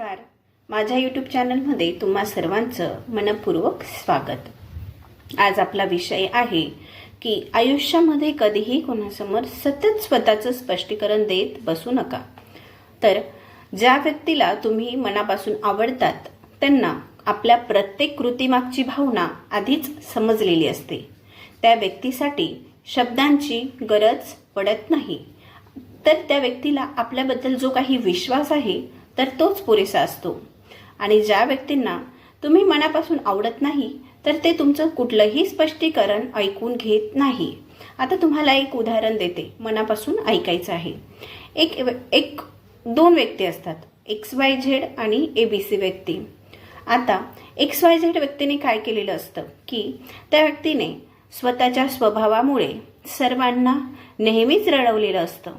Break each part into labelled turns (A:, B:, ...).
A: नमस्कार. माझ्या यूट्यूब चॅनलमध्ये तुम्हा सर्वांचं मनपूर्वक स्वागत. आज आपला विषय आहे की आयुष्यामध्ये कधीही कोणासमोर सतत स्वतःचं स्पष्टीकरण देत बसू नका. तर ज्या व्यक्तीला तुम्ही मनापासून आवडतात त्यांना आपल्या प्रत्येक कृतीमागची भावना आधीच समजलेली असते. त्या व्यक्तीसाठी शब्दांची गरज पडत नाही. तर त्या व्यक्तीला आपल्याबद्दल जो काही विश्वास आहे तर तोच पुरेसा असतो. आणि ज्या व्यक्तींना तुम्ही मनापासून आवडत नाही तर ते तुमचं कुठलंही स्पष्टीकरण ऐकून घेत नाही. आता तुम्हाला एक उदाहरण देते मनापासून ऐकायचं आहे. एक एक दोन व्यक्ती असतात एक्स वाय झेड आणि ए बी सी व्यक्ती. आता एक्स वाय झेड व्यक्तीने काय केलेलं असतं की त्या व्यक्तीने स्वतःच्या स्वभावामुळे सर्वांना नेहमीच रडवलेलं असतं.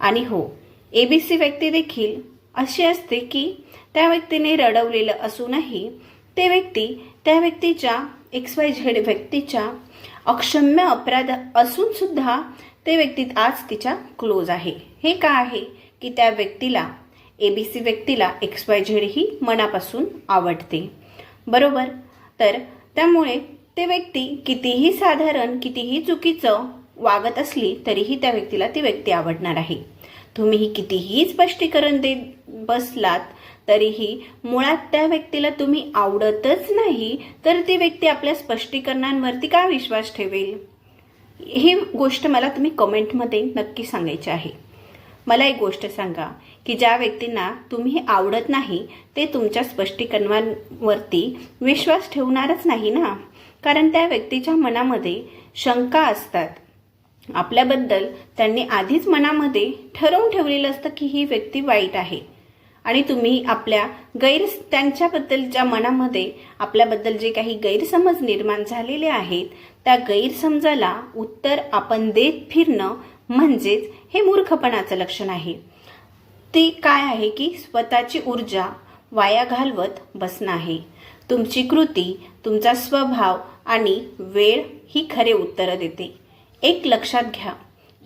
A: आणि हो ए बी सी व्यक्ती देखील अशी असते की त्या व्यक्तीने रडवलेलं असूनही ते व्यक्ती त्या व्यक्तीच्या एक्स वाय झेड व्यक्तीच्या अक्षम्य अपराध असून सुद्धा ते व्यक्ती आज तिच्या क्लोज आहे. हे का आहे? की त्या व्यक्तीला ए बी सी व्यक्तीला एक्स वाय झेड ही मनापासून आवडते. बरोबर? तर त्यामुळे ते व्यक्ती कितीही साधारण कितीही चुकीचं वागत असली तरीही त्या व्यक्तीला ती व्यक्ती आवडणार आहे. तुम्हीही कितीही स्पष्टीकरण देत बसलात तरीही मुळात त्या व्यक्तीला तुम्ही आवडतच नाही तर ती व्यक्ती आपल्या स्पष्टीकरणांवरती का विश्वास ठेवेल? ही गोष्ट मला तुम्ही कमेंटमध्ये नक्की सांगायची आहे. मला एक गोष्ट सांगा की ज्या व्यक्तींना तुम्ही आवडत नाही ते तुमच्या स्पष्टीकरणांवरती विश्वास ठेवणारच नाही ना? कारण त्या व्यक्तीच्या मनामध्ये शंका असतात. आपल्याबद्दल त्यांनी आधीच मनामध्ये ठरवून ठेवलेलं असतं की ही व्यक्ती वाईट आहे. आणि तुम्ही आपल्या गैर त्यांच्याबद्दलच्या मनामध्ये आपल्याबद्दल जे काही गैरसमज निर्माण झालेले आहेत त्या गैरसमजाला उत्तर आपण देत फिरणं म्हणजेच हे मूर्खपणाचं लक्षण आहे. ती काय आहे की स्वतःची ऊर्जा वाया घालवत बसणं आहे. तुमची कृती तुमचा स्वभाव आणि वेळ ही खरे उत्तरं देते. एक लक्षात घ्या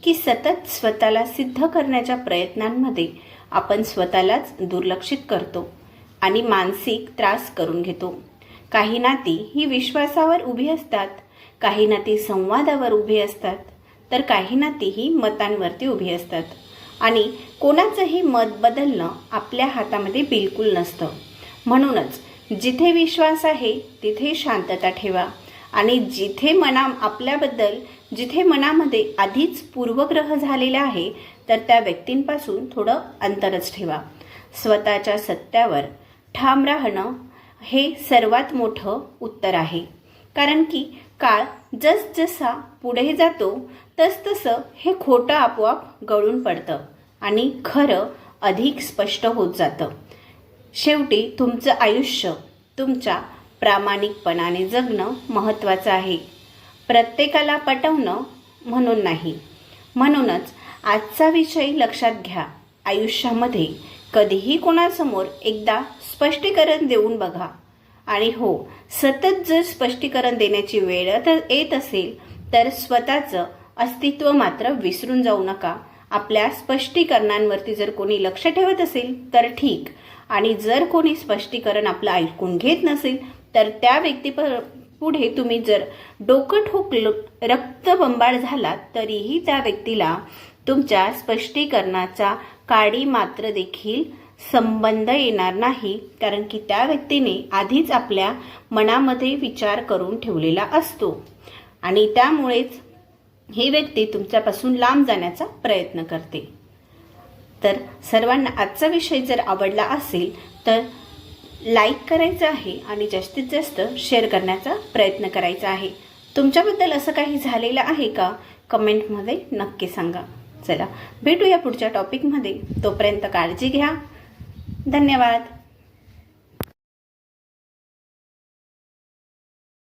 A: की सतत स्वतःला सिद्ध करण्याच्या प्रयत्नांमध्ये आपण स्वतःलाच दुर्लक्षित करतो आणि मानसिक त्रास करून घेतो. काही नाती ही विश्वासावर उभी असतात काही नाती संवादावर उभी असतात तर काही नाती ही मतांवरती उभी असतात. आणि कोणाचंही मत बदलणं आपल्या हातामध्ये बिलकुल नसतं. म्हणूनच जिथे विश्वास आहे तिथे शांतता ठेवा. आणि जिथे मना आपल्याबद्दल जिथे मनामध्ये आधीच पूर्वग्रह झालेला आहे तर त्या व्यक्तींपासून थोडं अंतरच ठेवा. स्वतःच्या सत्यावर ठाम राहणं हे सर्वात मोठं उत्तर आहे. कारण की काळ जसजसा पुढे जातो तसतसं हे खोटं आपोआप गळून पडतं आणि खरं अधिक स्पष्ट होत जातं. शेवटी तुमचं आयुष्य तुमच्या प्रामाणिकपणाने जगणं महत्त्वाचं आहे. प्रत्येकाला पटवणं म्हणून नाही. म्हणूनच आजचा विषय लक्षात घ्या. आयुष्यामध्ये कधीही कोणासमोर एकदा स्पष्टीकरण देऊन बघा. आणि हो सतत जर स्पष्टीकरण देण्याची वेळ तर येत असेल तर स्वतःचं अस्तित्व मात्र विसरून जाऊ नका. आपल्या स्पष्टीकरणांवरती जर कोणी लक्ष ठेवत असेल तर ठीक. आणि जर कोणी स्पष्टीकरण आपलं ऐकून घेत नसेल तर त्या व्यक्ती पुढे तुम्ही जर डोकं ठोकलं रक्तबंबाळ झालात तरीही त्या व्यक्तीला तुमच्या स्पष्टीकरणाचा काडी मात्र देखील संबंध येणार नाही कारण की त्या व्यक्तीने आधीच आपल्या मनामध्ये विचार करून ठेवलेला असतो. आणि त्यामुळेच ही व्यक्ती तुमच्यापासून लांब जाण्याचा प्रयत्न करते. तर सर्वांना आजचा विषय जर आवडला असेल तर लाईक करायचं आहे आणि जास्तीत जास्त शेअर करण्याचा प्रयत्न करायचा आहे. तुमच्याबद्दल असं काही झालेलं आहे का? कमेंटमध्ये नक्की सांगा. चला भेटूया पुढच्या टॉपिकमध्ये तोपर्यंत काळजी घ्या. धन्यवाद.